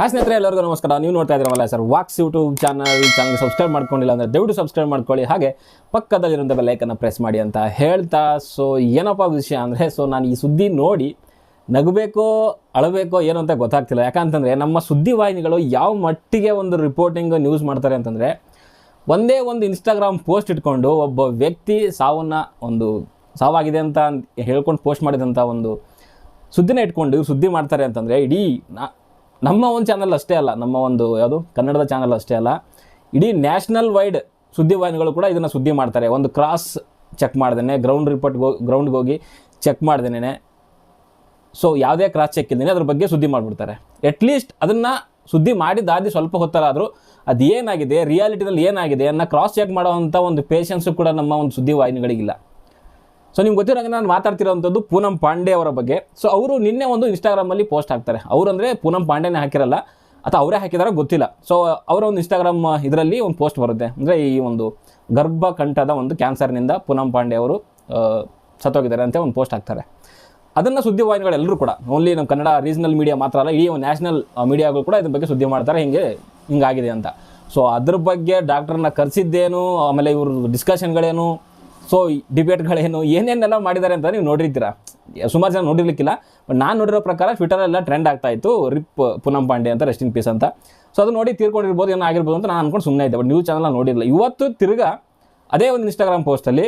Hi ಸ್ನೇಹಿತರೆ, ಎಲ್ಲರಿಗೂ ನಮಸ್ಕಾರ. ನೀವು ನೋಡ್ತಾ ಇದ್ದೀರಲ್ಲ sir walks YouTube channel. Channel subscribe ಮಾಡ್ಕೊಂಡಿಲ್ಲ ಅಂದರೆ ದಯವಿಟ್ಟು ಸಬ್ಸ್ಕ್ರೈಬ್ ಮಾಡ್ಕೊಳ್ಳಿ. ಹಾಗೆ ಪಕ್ಕದಲ್ಲಿರುವಂಥ ಲೈಕನ್ನು ಪ್ರೆಸ್ ಮಾಡಿ ಅಂತ ಹೇಳ್ತಾ. ಸೊ ಏನಪ್ಪ ವಿಷಯ ಅಂದರೆ ಸೊ ನಾನು ಈ ಸುದ್ದಿ ನೋಡಿ ನಗಬೇಕೋ, ಅಳಬೇಕೋ ಏನು ಅಂತ ಗೊತ್ತಾಗ್ತಿಲ್ಲ. ಯಾಕಂತಂದರೆ, ನಮ್ಮ ಸುದ್ದಿವಾಹಿನಿಗಳು ಯಾವ ಮಟ್ಟಿಗೆ ಒಂದು ರಿಪೋರ್ಟಿಂಗ್ ನ್ಯೂಸ್ ಮಾಡ್ತಾರೆ ಅಂತಂದರೆ, ಒಂದೇ ಒಂದು ಇನ್ಸ್ಟಾಗ್ರಾಮ್ ಪೋಸ್ಟ್ ಇಟ್ಕೊಂಡು ಒಬ್ಬ ವ್ಯಕ್ತಿ ಸಾವನ್ನು ಒಂದು ಸಾವಾಗಿದೆ ಅಂತ ಹೇಳ್ಕೊಂಡು ಪೋಸ್ಟ್ ಮಾಡಿದಂಥ ಒಂದು ಸುದ್ದಿನ ಇಟ್ಕೊಂಡು ಸುದ್ದಿ ಮಾಡ್ತಾರೆ ಅಂತಂದರೆ, ಇಡೀ ನಾ- ನಮ್ಮ ಒಂದು ಚಾನಲ್ ಅಷ್ಟೇ ಅಲ್ಲ, ನಮ್ಮ ಒಂದು ಯಾವುದು, ಕನ್ನಡದ ಚಾನಲ್ ಅಷ್ಟೇ ಅಲ್ಲ. ಇಡೀ ನ್ಯಾಷನಲ್ ವೈಡ್ ಸುದ್ದಿ ವಾಹಿನಿಗಳು ಕೂಡ ಇದನ್ನು ಸುದ್ದಿ ಮಾಡ್ತಾರೆ. ಒಂದು ಕ್ರಾಸ್ ಚೆಕ್ ಮಾಡ್ದೇನೆ ಗ್ರೌಂಡ್ ರಿಪೋರ್ಟ್ ಗ್ರೌಂಡ್ಗೆ ಹೋಗಿ ಚೆಕ್ ಮಾಡ್ದೇನೆ. ಸೊ ಯಾವುದೇ ಕ್ರಾಸ್ ಚೆಕ್ ಇದ್ದೇನೆ ಅದ್ರ ಬಗ್ಗೆ ಸುದ್ದಿ ಮಾಡಿಬಿಡ್ತಾರೆ. ಅಟ್ಲೀಸ್ಟ್ ಅದನ್ನು ಸುದ್ದಿ ಮಾಡಿದ್ದಾದಿ ಸ್ವಲ್ಪ ಹೊತ್ತರಾದರೂ ಅದು ಏನಾಗಿದೆ ರಿಯಾಲಿಟಿನಲ್ಲಿ ಏನಾಗಿದೆ ಅನ್ನೋ ಕ್ರಾಸ್ ಚೆಕ್ ಮಾಡೋವಂಥ ಒಂದು ಪೇಷನ್ಸು ಕೂಡ ನಮ್ಮ ಒಂದು ಸುದ್ದಿವಾಹಿನಿಗಳಿಗಿಲ್ಲ ಸೊ ನಿಮ್ಗೆ ಗೊತ್ತಿರೋ ನಾನು ಮಾತಾಡ್ತಿರೋವಂಥದ್ದು ಪೂನಂ ಪಾಂಡೆ ಅವರ ಬಗ್ಗೆ. ಸೊ ಅವರು ನಿನ್ನೆ ಒಂದು ಇನ್ಸ್ಟಾಗ್ರಾಮಲ್ಲಿ ಪೋಸ್ಟ್ ಹಾಕ್ತಾರೆ. ಅವರಂದರೆ ಪೂನಂ ಪಾಂಡೆನೇ ಹಾಕಿರಲ್ಲ, ಅಥವಾ ಅವರೇ ಹಾಕಿದಾರೋ ಗೊತ್ತಿಲ್ಲ. ಸೊ ಅವರ ಒಂದು ಇನ್ಸ್ಟಾಗ್ರಾಮ್ ಇದರಲ್ಲಿ ಒಂದು ಪೋಸ್ಟ್ ಬರುತ್ತೆ. ಅಂದರೆ ಈ ಒಂದು ಗರ್ಭಕಂಠದ ಒಂದು ಕ್ಯಾನ್ಸರ್ನಿಂದ ಪೂನಂ ಪಾಂಡೆ ಅವರು ಸತ್ತೋಗಿದ್ದಾರೆ ಅಂತ ಒಂದು ಪೋಸ್ಟ್ ಹಾಕ್ತಾರೆ. ಅದನ್ನು ಎಲ್ಲರೂ ಕೂಡ ಓನ್ಲಿ ನಮ್ಮ ಕನ್ನಡ ರೀಜನಲ್ ಮೀಡಿಯಾ ಮಾತ್ರ ಅಲ್ಲ, ಇಡೀ ಒಂದು ನ್ಯಾಷನಲ್ ಮೀಡಿಯಾಗಳು ಕೂಡ ಇದ್ರ ಬಗ್ಗೆ ಸುದ್ದಿ ಮಾಡ್ತಾರೆ, ಹಿಂಗೆ, ಹಿಂಗಾಗಿದೆ ಅಂತ. ಸೊ ಅದ್ರ ಬಗ್ಗೆ ಡಾಕ್ಟರ್ನ ಕರೆಸಿದ್ದೇನು, ಆಮೇಲೆ ಇವ್ರ ಡಿಸ್ಕಷನ್ಗಳೇನು ಸೊ ಡಿಬೇಟ್ಗಳೇನು ಏನೇನೆಲ್ಲ ಮಾಡಿದ್ದಾರೆ ಅಂತ ನೀವು ನೋಡಿರ್ತೀರಾ? ಸುಮಾರು ಜನ ನೋಡಿರ್ಲಿಕ್ಕಿಲ್ಲ ಬಟ್ ನಾನು ನೋಡಿರೋ ಪ್ರಕಾರ ಟ್ವಿಟರೆಲ್ಲ ಟ್ರೆಂಡ್ ಆಗ್ತಾ ಇತ್ತು. ರಿಪ್ ಪೂನಂ ಪಾಂಡೆ ಅಂತ ರೆಸ್ಟ್ ಇನ್ ಪೀಸ್ ಅಂತ. ಸೊ ಅದು ನೋಡಿ ತೀರ್ಕೊಂಡಿರ್ಬೋದು, ಏನೋ ಆಗಿರ್ಬೋದು ಅಂತ ನಾನು ಅನ್ಕೊಂಡು ಸುಮ್ಮನೆ ಇದ್ದೆ ಬಟ್ ನ್ಯೂಸ್ ಚಾನಲ್ ನೋಡಿರಲಿಲ್ಲ. ಇವತ್ತು ತಿರ್ಗಾ ಅದೇ ಒಂದು ಇನ್ಸ್ಟಾಗ್ರಾಮ್ ಪೋಸ್ಟಲ್ಲಿ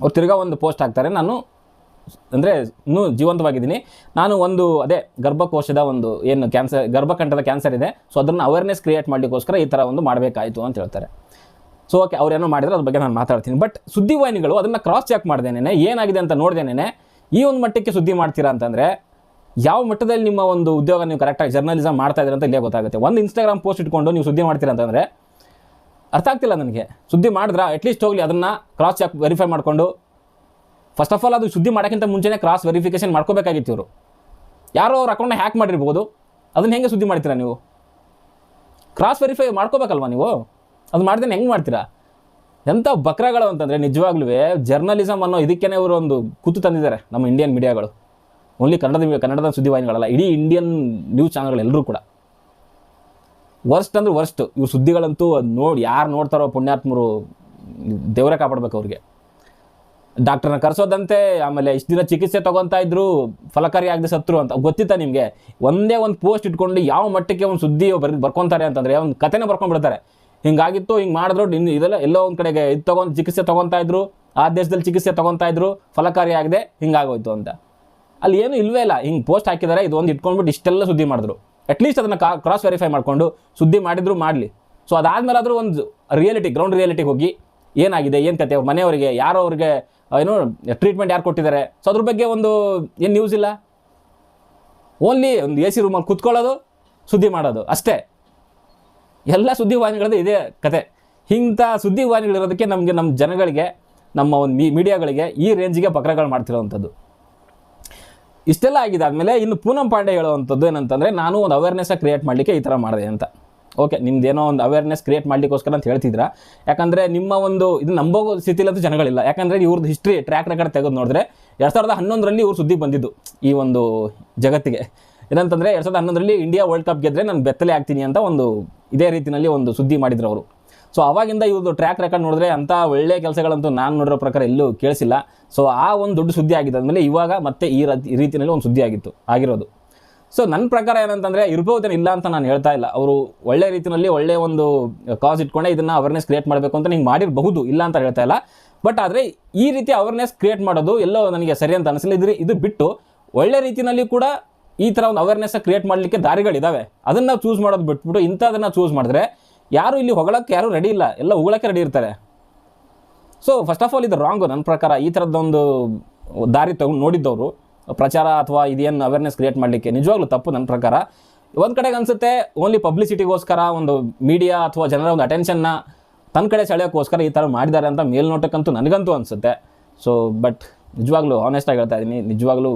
ಅವ್ರು ತಿರ್ಗಾ ಒಂದು ಪೋಸ್ಟ್ ಹಾಕ್ತಾರೆ. ನಾನು ಅಂದರೆ ಇನ್ನೂ ಜೀವಂತವಾಗಿದ್ದೀನಿ. ನಾನು ಒಂದು ಅದೇ ಗರ್ಭಕೋಶದ ಒಂದು ಏನು ಕ್ಯಾನ್ಸರ್ ಗರ್ಭಕಂಠದ ಕ್ಯಾನ್ಸರ್ ಇದೆ. ಸೊ ಅದನ್ನು ಅವೇರ್ನೆಸ್ ಕ್ರಿಯೇಟ್ ಮಾಡಲಿಕ್ಕೋಸ್ಕರ ಈ ಥರ ಒಂದು ಮಾಡಬೇಕಾಯಿತು ಅಂತ ಹೇಳ್ತಾರೆ. ಸೊ ಓಕೆ ಅವ್ರೇನೋ ಮಾಡಿದ್ರೆ, ಅದ್ರ ಬಗ್ಗೆ ನಾನು ಮಾತಾಡ್ತೀನಿ. ಬಟ್ ಸುದ್ದಿವಾಹಿನಿಗಳು ಅದನ್ನು ಕ್ರಾಸ್ ಚೆಕ್ ಮಾಡ್ದೇನೆ ಏನಾಗಿದೆ ಅಂತ ನೋಡ್ದೇನೆ ಈ ಒಂದು ಮಟ್ಟಕ್ಕೆ ಸುದ್ದಿ ಮಾಡ್ತೀರಾ ಅಂತಂದರೆ, ಯಾವ ಮಟ್ಟದಲ್ಲಿ ನಿಮ್ಮ ಒಂದು ಉದ್ಯೋಗ ನೀವು ಕರೆಕ್ಟಾಗಿ ಜರ್ನಲಿಸಮ್ ಮಾಡ್ತಾ ಇದ್ದೀರ ಅಂತ ಇಲ್ಲೇ ಗೊತ್ತಾಗುತ್ತೆ. ಒಂದು ಇನ್ಸ್ಟಾಗ್ರಾಮ್ ಪೋಸ್ಟ್ ಇಟ್ಕೊಂಡು ನೀವು ಸುದ್ದಿ ಮಾಡ್ತೀರಾ ಅಂತಂದರೆ, ಅರ್ಥ ಆಗ್ತಿಲ್ಲ ನನಗೆ. ಸುದ್ದಿ ಮಾಡಿದ್ರೆ ಅಟ್ಲೀಸ್ಟ್ ಹೋಗಲಿ, ಅದನ್ನು ಕ್ರಾಸ್ ಚೆಕ್ ವೆರಿಫೈ ಮಾಡಿಕೊಂಡು ಫಸ್ಟ್ ಆಫ್ ಆಲ್ ಅದು ಸುದ್ದಿ ಮಾಡೋಕ್ಕಿಂತ ಮುಂಚೆನೇ ಕ್ರಾಸ್ ವೆರಿಫಿಕೇಷನ್ ಮಾಡ್ಕೋಬೇಕಾಗಿತ್ತು ಇವರು. ಯಾರೋ ಅವ್ರ ಅಕೌಂಟ್ನ ಹ್ಯಾಕ್ ಮಾಡಿರ್ಬೋದು, ಅದನ್ನು ಹೆಂಗೆ ಸುದ್ದಿ ಮಾಡ್ತೀರಾ ನೀವು? ಕ್ರಾಸ್ ವೆರಿಫೈ ಮಾಡ್ಕೋಬೇಕಲ್ವಾ ನೀವು? ಅದು ಮಾಡ್ದೇನೆ ಹೆಂಗೆ ಮಾಡ್ತೀರಾ? ಎಂಥ ಬಕ್ರಗಳು ಅಂತಂದರೆ ನಿಜವಾಗ್ಲೂ ಜರ್ನಲಿಸಮ್ ಅನ್ನೋ ಇದಕ್ಕೇನೆ ಅವರು ಒಂದು ಕೂತು ತಂದಿದ್ದಾರೆ ನಮ್ಮ ಇಂಡಿಯನ್ ಮೀಡಿಯಾಗಳು ಓನ್ಲಿ ಕನ್ನಡದ ಕನ್ನಡದ ಸುದ್ದಿವಾಹಿನಿಗಳಲ್ಲ ಇಡೀ ಇಂಡಿಯನ್ ನ್ಯೂಸ್ ಚಾನಲ್ಗಳು ಎಲ್ಲರೂ ಕೂಡ. ವರ್ಸ್ಟ್ ಅಂದ್ರೆ ವರ್ಸ್ಟ್ ಇವ್ರ ಸುದ್ದಿಗಳಂತೂ ನೋಡಿ, ಯಾರು ನೋಡ್ತಾರೋ ಪುಣ್ಯಾತ್ಮರು ದೇವರೇ ಕಾಪಾಡ್ಬೇಕು ಅವ್ರಿಗೆ. ಡಾಕ್ಟರ್ನ ಕರೆಸೋದಂತೆ, ಆಮೇಲೆ ಇಷ್ಟು ದಿನ ಚಿಕಿತ್ಸೆ ತೊಗೊತಾ ಇದ್ರು, ಫಲಕಾರಿ ಆಗದೆ ಸತ್ರು ಅಂತ. ಗೊತ್ತಿತ್ತಾ ನಿಮಗೆ? ಒಂದೇ ಒಂದು ಪೋಸ್ಟ್ ಇಟ್ಕೊಂಡು ಯಾವ ಮಟ್ಟಕ್ಕೆ ಒಂದು ಸುದ್ದಿ ಬರ್, ಬರ್ಕೊತಾರೆ ಅಂತಂದರೆ, ಒಂದು ಕಥೆನೇ ಬರ್ಕೊಂಡ್ಬಿಡ್ತಾರೆ. ಹಿಂಗಾಗಿತ್ತು, ಹಿಂಗೆ ಮಾಡಿದ್ರು, ಇನ್ನು ಇದೆಲ್ಲ ಎಲ್ಲೋ ಒಂದು ಕಡೆಗೆ ಇದು ತೊಗೊಂಡು ಚಿಕಿತ್ಸೆ ತೊಗೊತಾ ಇದ್ರು, ಆ ದೇಶದಲ್ಲಿ ಚಿಕಿತ್ಸೆ ತೊಗೊತಾ ಇದ್ರು, ಫಲಕಾರಿ ಆಗದೆ ಹಿಂಗಾಗೋಯ್ತು ಅಂತ. ಅಲ್ಲಿ ಏನು ಇಲ್ವೇ ಇಲ್ಲ. ಹಿಂಗೆ ಪೋಸ್ಟ್ ಹಾಕಿದ್ದಾರೆ ಇದು ಒಂದು ಇಟ್ಕೊಂಡ್ಬಿಟ್ಟು ಇಷ್ಟೆಲ್ಲ ಸುದ್ದಿ ಮಾಡಿದ್ರು. ಅಟ್ಲೀಸ್ಟ್ ಅದನ್ನು ಕ್ರಾಸ್ ವೆರಿಫೈ ಮಾಡಿಕೊಂಡು ಸುದ್ದಿ ಮಾಡಿದ್ರು, ಮಾಡಲಿ. ಸೊ ಅದಾದ್ಮೇಲೆ ಆದರೂ ಒಂದು ರಿಯಾಲಿಟಿ ಗ್ರೌಂಡ್ ರಿಯಾಲಿಟಿಗೆ ಹೋಗಿ ಏನಾಗಿದೆ, ಏನು ಕತೆ, ಮನೆಯವರಿಗೆ, ಯಾರೋ ಅವ್ರಿಗೆ ಏನು ಟ್ರೀಟ್ಮೆಂಟ್ ಯಾರು ಕೊಟ್ಟಿದ್ದಾರೆ? ಸೊ ಅದ್ರ ಬಗ್ಗೆ ಒಂದು ಏನು ನ್ಯೂಸ್ ಇಲ್ಲ? ಓನ್ಲಿ ಒಂದು ಎ ಸಿ ರೂಮಲ್ಲಿ ಕೂತ್ಕೊಳ್ಳೋದು, ಸುದ್ದಿ ಮಾಡೋದು, ಅಷ್ಟೇ. ಎಲ್ಲ ಸುದ್ದಿವಾಹಿನಿಗಳದ್ದು ಇದೇ ಕತೆ. ಇಂಥ ಸುದ್ದಿವಾಹಿನಿಗಳಿರೋದಕ್ಕೆ ನಮಗೆ ನಮ್ಮ ಜನಗಳಿಗೆ, ನಮ್ಮ ಒಂದು ಮೀ, ಮೀಡಿಯಾಗಳಿಗೆ ಈ ರೇಂಜಿಗೆ ಬಕ್ರಗಳು ಮಾಡ್ತಿರೋವಂಥದ್ದು. ಇಷ್ಟೆಲ್ಲ ಆಗಿದೆ ಇನ್ನು ಪೂನಂ ಪಾಂಡೆ ಹೇಳುವಂಥದ್ದು ಏನಂತಂದರೆ, ನಾನು ಒಂದು ಅವೇರ್ನೆಸ್ ಕ್ರಿಯೇಟ್ ಮಾಡಲಿಕ್ಕೆ ಈ ಥರ ಮಾಡಿದೆ ಅಂತ. ಓಕೆ ನಿಮ್ದೇನೋ ಒಂದು ಅವೇರ್ನೆಸ್ ಕ್ರಿಯೇಟ್ ಮಾಡಲಿಕ್ಕೋಸ್ಕರ ಅಂತ ಹೇಳ್ತಿದ್ದೀರಾ ಯಾಕಂದರೆ ನಿಮ್ಮ ಒಂದು, ಇದು ನಂಬೋ ಸ್ಥಿತಿಲಂತೂ ಜನಗಳಿಲ್ಲ. ಯಾಕಂದರೆ ಇವ್ರದ್ದು ಹಿಸ್ಟ್ರಿ ಟ್ರ್ಯಾಕ್ ರೆಕಾರ್ಡ್ ತೆಗೆದು ನೋಡಿದ್ರೆ ಎರಡು ಸಾವಿರದ ಹನ್ನೊಂದರಲ್ಲಿ ಇವ್ರು ಸುದ್ದಿ ಬಂದಿದ್ದು ಈ ಒಂದು ಜಗತ್ತಿಗೆ. ಏನಂತಂದರೆ ಎರಡು ಸಾವಿರದ ಹನ್ನೊಂದರಲ್ಲಿ ಇಂಡಿಯಾ ವರ್ಲ್ಡ್ ಕಪ್ ಗೆದ್ದರೆ ನಾನು ಬೆತ್ತಲೆ ಆಗ್ತೀನಿ ಅಂತ ಒಂದು ಇದೇ ರೀತಿಯಲ್ಲಿ ಒಂದು ಸುದ್ದಿ ಮಾಡಿದ್ರು ಅವರು. ಸೊ ಆವಾಗಿಂದ ಇವ್ರದ್ದು ಟ್ರ್ಯಾಕ್ ರೆಕಾರ್ಡ್ ನೋಡಿದ್ರೆ ಅಂಥ ಒಳ್ಳೆ ಕೆಲಸಗಳಂತೂ ನಾನು ನೋಡಿರೋ ಪ್ರಕಾರ ಎಲ್ಲೂ ಕೇಳಿಸಿಲ್ಲ. ಸೊ ಆ ಒಂದು ದೊಡ್ಡ ಸುದ್ದಿ ಆಗಿದ್ದಾದ್ಮೇಲೆ ಇವಾಗ ಮತ್ತೆ ಈ ರೀತಿ- ರೀತಿಯಲ್ಲಿ ಒಂದು ಸುದ್ದಿ ಆಗಿತ್ತು, ಆಗಿರೋದು. ಸೊ ನನ್ನ ಪ್ರಕಾರ ಏನಂತಂದರೆ ಇರ್ಬೋದೇನು ಇಲ್ಲ ಅಂತ ನಾನು ಹೇಳ್ತಾ ಇಲ್ಲ. ಅವರು ಒಳ್ಳೆ ರೀತಿಯಲ್ಲಿ ಒಳ್ಳೆ ಒಂದು ಕಾಸ್ ಇಟ್ಕೊಂಡೆ ಇದನ್ನು ಅವೇರ್ನೆಸ್ ಕ್ರಿಯೇಟ್ ಮಾಡಬೇಕು ಅಂತ ನೀವು ಮಾಡಿರಬಹುದು, ಇಲ್ಲ ಅಂತ ಹೇಳ್ತಾ ಇಲ್ಲ. ಬಟ್ ಆದರೆ ಈ ರೀತಿ ಅವೇರ್ನೆಸ್ ಕ್ರಿಯೇಟ್ ಮಾಡೋದು ಎಲ್ಲೋ ನನಗೆ ಸರಿ ಅಂತ ಅನಿಸಲಿಲ್ಲ ಇದ್ರ ಇದು ಬಿಟ್ಟು ಒಳ್ಳೆ ರೀತಿಯಲ್ಲಿ ಕೂಡ ಈ ಥರ ಒಂದು ಅವೇರ್ನೆಸ್ ಕ್ರಿಯೇಟ್ ಮಾಡಲಿಕ್ಕೆ ದಾರಿಗಳಿದ್ದಾವೆ ಅದನ್ನು ಚೂಸ್ ಮಾಡೋದು ಬಿಟ್ಬಿಟ್ಟು ಇಂಥದನ್ನು ಚೂಸ್ ಮಾಡಿದ್ರೆ ಯಾರು ಇಲ್ಲಿ ಹೊಗಳಕ್ಕೆ ಯಾರು ರೆಡಿ ಇಲ್ಲ. ಎಲ್ಲ ಉಗಳಕ್ಕೆ ರೆಡಿ ಇರ್ತಾರೆ. ಸೊ ಫಸ್ಟ್ ಆಫ್ ಆಲ್ ಇದು ರಾಂಗು ನನ್ನ ಪ್ರಕಾರ ಈ ಥರದ್ದೊಂದು ದಾರಿ ತಗೊಂಡು ನೋಡಿದ್ದವರು, ಪ್ರಚಾರ ಅಥವಾ ಇದೇನು ಅವೇರ್ನೆಸ್ ಕ್ರಿಯೇಟ್ ಮಾಡಲಿಕ್ಕೆ ನಿಜವಾಗ್ಲೂ ತಪ್ಪು ನನ್ನ ಪ್ರಕಾರ. ಒಂದು ಕಡೆಗೆ ಅನಿಸುತ್ತೆ ಓನ್ಲಿ ಪಬ್ಲಿಸಿಟಿಗೋಸ್ಕರ ಒಂದು ಮೀಡಿಯಾ ಅಥವಾ ಜನರ ಒಂದು ಅಟೆನ್ಷನ್ನ ತನ್ನ ಕಡೆ ಸೆಳೆಯೋಕ್ಕೋಸ್ಕರ ಈ ಥರ ಮಾಡಿದ್ದಾರೆ ಅಂತ ಮೇಲ್ನೋಟಕ್ಕಂತೂ ನನಗಂತೂ ಅನಿಸುತ್ತೆ. ಸೊ ಬಟ್ ನಿಜವಾಗ್ಲೂ ಆನೆಸ್ಟಾಗಿ ಹೇಳ್ತಾ ಇದ್ದೀನಿ ನಿಜವಾಗ್ಲೂ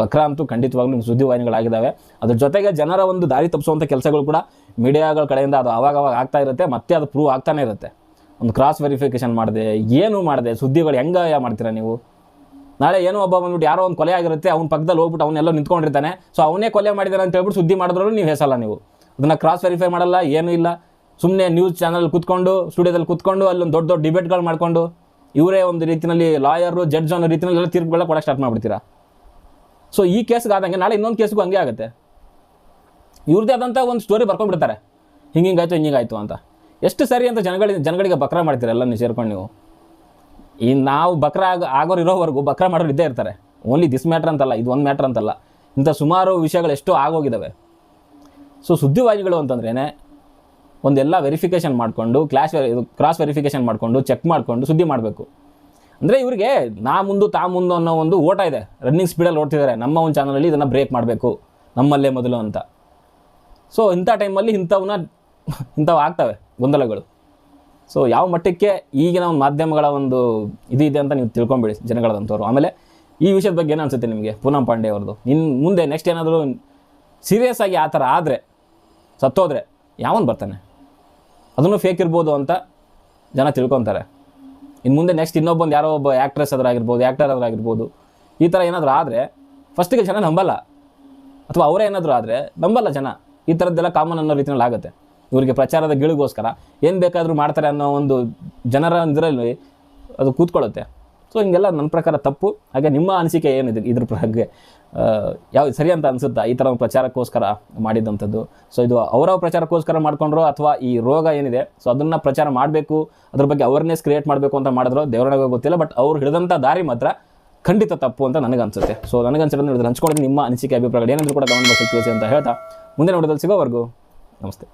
ಬಕ್ರ ಅಂತೂ ಖಂಡಿತವಾಗ್ಲೂ ಸುದ್ದಿವಾಹಿನಿಗಳಾಗಿದ್ದಾವೆ. ಅದ್ರ ಜೊತೆಗೆ ಜನರ ಒಂದು ದಾರಿ ತಪ್ಪಿಸುವಂಥ ಕೆಲಸಗಳು ಕೂಡ ಮೀಡಿಯಾಗಳ ಕಡೆಯಿಂದ ಅದು ಆವಾಗ ಅವಾಗ ಆಗ್ತಾ ಇರುತ್ತೆ, ಮತ್ತೆ ಅದು ಪ್ರೂವ್ ಆಗ್ತಾನೆ ಇರುತ್ತೆ. ಒಂದು ಕ್ರಾಸ್ ವೆರಿಫಿಕೇಷನ್ ಮಾಡಿದೆ, ಏನು ಮಾಡಿದೆ, ಸುದ್ದಿಗಳು ಹೆಂಗೆ ಮಾಡ್ತೀರಾ ನೀವು? ನಾಳೆ ಏನೋ ಒಬ್ಬ ಬಂದ್ಬಿಟ್ಟು ಯಾರೋ ಒಂದು ಕೊಲೆ ಆಗಿರುತ್ತೆ, ಅವ್ನ ಪಕ್ಕದಲ್ಲಿ ಹೋಗ್ಬಿಟ್ಟು ಅವನ್ನೆಲ್ಲ ನಿಂತ್ಕೊಂಡಿರ್ತಾನೆ. ಸೊ ಅವನೇ ಕೊಲೆ ಮಾಡಿದಾನೆ ಅಂತ ಹೇಳ್ಬಿಟ್ಟು ಸುದ್ದಿ ಮಾಡಿದ್ರು ನೀವು ಹೆಸಲ್ಲ ನೀವು. ಅದನ್ನು ಕ್ರಾಸ್ ವೆರಿಫೈ ಮಾಡಲ್ಲ, ಏನೂ ಇಲ್ಲ. ಸುಮ್ಮನೆ ನ್ಯೂಸ್ ಚಾನಲ್ ಕೂತ್ಕೊಂಡು ಸ್ಟುಡಿಯೋದಲ್ಲಿ ಕೂತ್ಕೊಂಡು, ಅಲ್ಲೊಂದು ದೊಡ್ಡ ದೊಡ್ಡ ಡಿಬೇಟ್ಗಳು ಮಾಡಿಕೊಂಡು, ಇವರೇ ಒಂದು ರೀತಿಯಲ್ಲಿ ಲಾಯರು ಜಡ್ಜ್ ಅನ್ನೋ ರೀತಿಯಲ್ಲಿ ಎಲ್ಲ ತೀರ್ಪುಗಳ ಕೊಡೋಕೆ ಸ್ಟಾರ್ಟ್ ಮಾಡ್ಬಿಡ್ತೀರಾ? ಸೊ ಈ ಕೇಸ್ಗೆ ಆದಂಗೆ ನಾಳೆ ಇನ್ನೊಂದು ಕೇಸ್ಗೂ ಹಂಗೆ ಆಗುತ್ತೆ. ಇವ್ರದ್ದೇ ಆದಂಥ ಒಂದು ಸ್ಟೋರಿ ಬರ್ಕೊಂಡ್ಬಿಡ್ತಾರೆ. ಹಿಂಗೆ ಹಿಂಗಾಯ್ತು ಹಿಂಗಿಂಗಾಯ್ತು ಅಂತ. ಎಷ್ಟು ಸರಿ ಅಂತ ಜನಗಳಿಗೆ ಜನಗಳಿಗೆ ಬಕ್ರ ಮಾಡ್ತೀರ ಎಲ್ಲ ನೀವು ಸೇರ್ಕೊಂಡು ನೀವು? ಈ ನಾವು ಬಕ್ರ ಆಗ, ಆಗೋರು ಇರೋವರೆಗೂ ಬಕ್ರ ಮಾಡೋರು ಇದ್ದೇ ಇರ್ತಾರೆ. ಓನ್ಲಿ ದಿಸ್ ಮ್ಯಾಟ್ರ್ ಅಂತಲ್ಲ, ಇದು ಒಂದು ಮ್ಯಾಟ್ರ್ ಅಂತಲ್ಲ. ಇಂಥ ಸುಮಾರು ವಿಷಯಗಳು ಎಷ್ಟೋ ಆಗೋಗಿದ್ದಾವೆ ಸೊ ಸುದ್ದಿವಾಹಿಗಳು ಅಂತಂದ್ರೇ ಒಂದೆಲ್ಲ ವೆರಿಫಿಕೇಷನ್ ಮಾಡಿಕೊಂಡು ಕ್ಲಾಸ್ ಇದು ಕ್ರಾಸ್ ವೆರಿಫಿಕೇಷನ್ ಮಾಡಿಕೊಂಡು ಚೆಕ್ ಮಾಡಿಕೊಂಡು ಸುದ್ದಿ ಮಾಡಬೇಕು. ಅಂದರೆ ಇವರಿಗೆ ನಾ ಮುಂದು ತಾ ಮುಂದು ಅನ್ನೋ ಒಂದು ಓಟ ಇದೆ. ರನ್ನಿಂಗ್ ಸ್ಪೀಡಲ್ಲಿ ಓಡ್ತಿದ್ದಾರೆ ನಮ್ಮ ಒಂದು ಚಾನಲಲ್ಲಿ ಇದನ್ನು ಬ್ರೇಕ್ ಮಾಡಬೇಕು. ನಮ್ಮಲ್ಲೇ ಮೊದಲು ಅಂತ. ಸೊ ಇಂಥ ಟೈಮಲ್ಲಿ ಇಂಥವನ್ನ ಇಂಥವು ಆಗ್ತವೆ ಗೊಂದಲಗಳು. ಸೊ ಯಾವ ಮಟ್ಟಕ್ಕೆ ಈಗಿನ ಒಂದು ಮಾಧ್ಯಮಗಳ ಒಂದು ಇದು ಇದೆ ಅಂತ ನೀವು ತಿಳ್ಕೊಂಬಿಡಿ ಜನಗಳದಂಥವ್ರು ಆಮೇಲೆ ಈ ವಿಷಯದ ಬಗ್ಗೆ ಏನು ಅನಿಸುತ್ತೆ ನಿಮಗೆ? ಪೂನಂ ಪಾಂಡೆ ಅವ್ರದ್ದು. ಇನ್ನು ಮುಂದೆ ನೆಕ್ಸ್ಟ್ ಏನಾದರೂ ಸೀರಿಯಸ್ ಆಗಿ ಆ ಥರ ಆದರೆ, ಸತ್ತೋದ್ರೆ ಯಾವನು ಬರ್ತಾನೆ? ಅದನ್ನು ಫೇಕ್ ಇರ್ಬೋದು ಅಂತ ಜನ ತಿಳ್ಕೊತಾರೆ. ಇನ್ನು ಮುಂದೆ ನೆಕ್ಸ್ಟ್ ಇನ್ನೊಬ್ಬೊಂದು ಯಾರೋ ಒಬ್ಬ ಆ್ಯಕ್ಟ್ರೆಸ್ ಅದರಾಗಿರ್ಬೋದು ಆ್ಯಕ್ಟರ್ ಅದ್ರಾಗಿರ್ಬೋದು ಈ ಥರ ಏನಾದರೂ ಆದರೆ ಫಸ್ಟಿಗೆ ಜನ ನಂಬಲ್ಲ. ಅಥವಾ ಅವರೇ ಏನಾದರೂ ಆದರೆ ನಂಬಲ್ಲ ಜನ. ಈ ಥರದ್ದೆಲ್ಲ ಕಾಮನ್ ಅನ್ನೋ ರೀತಿಯಲ್ಲಿ ಆಗುತ್ತೆ. ಇವರಿಗೆ ಪ್ರಚಾರದ ಗಿಳಿಗೋಸ್ಕರ ಏನು ಬೇಕಾದರೂ ಮಾಡ್ತಾರೆ ಅನ್ನೋ ಒಂದು ಜನರ ಇದರಲ್ಲಿ ಅದು ಕೂತ್ಕೊಳ್ಳುತ್ತೆ. ಸೊ ಹಿಂಗೆಲ್ಲ ನನ್ನ ಪ್ರಕಾರ ತಪ್ಪು. ಹಾಗೆ ನಿಮ್ಮ ಅನಿಸಿಕೆ ಏನಿದೆ ಇದ್ರ ಬಗ್ಗೆ ಯಾವ ಸರಿ ಅಂತ ಅನಿಸುತ್ತಾ? ಈ ಥರ ಪ್ರಚಾರಕ್ಕೋಸ್ಕರ ಮಾಡಿದಂಥದ್ದು. ಸೊ ಇದು ಅವರ ಪ್ರಚಾರಕ್ಕೋಸ್ಕರ ಮಾಡ್ಕೊಂಡ್ರೋ ಅಥವಾ ಈ ರೋಗ ಏನಿದೆ ಸೊ ಅದನ್ನು ಪ್ರಚಾರ ಮಾಡಬೇಕು, ಅದ್ರ ಬಗ್ಗೆ ಅವೇರ್ನೆಸ್ ಕ್ರಿಯೇಟ್ ಮಾಡಬೇಕು ಅಂತ ಮಾಡಿದ್ರು ದೇವರನಿಗೆ ಗೊತ್ತಿಲ್ಲ ಬಟ್ ಅವ್ರು ಹಿಡಿದಂಥ ದಾರಿ ಮಾತ್ರ ಖಂಡಿತ ತಪ್ಪು ಅಂತ ನನಗನ್ಸುತ್ತೆ ಸೊ ನನಗನ್ಸಿರೋದು ಹಂಚ್ಕೊಳ್ಳೋದು ನಿಮ್ಮ ಅನಿಸಿಕೆ ಅಭಿಪ್ರಾಯ ಏನಾದರೂ ಕೂಡ ಗಮನ ತಿಳಿಸಿ ಅಂತ ಹೇಳ್ತಾ ಮುಂದೆ ನೋಡೋದಲ್ಲಿ ಸಿಗೋವರೆಗೂ ನಮಸ್ತೆ.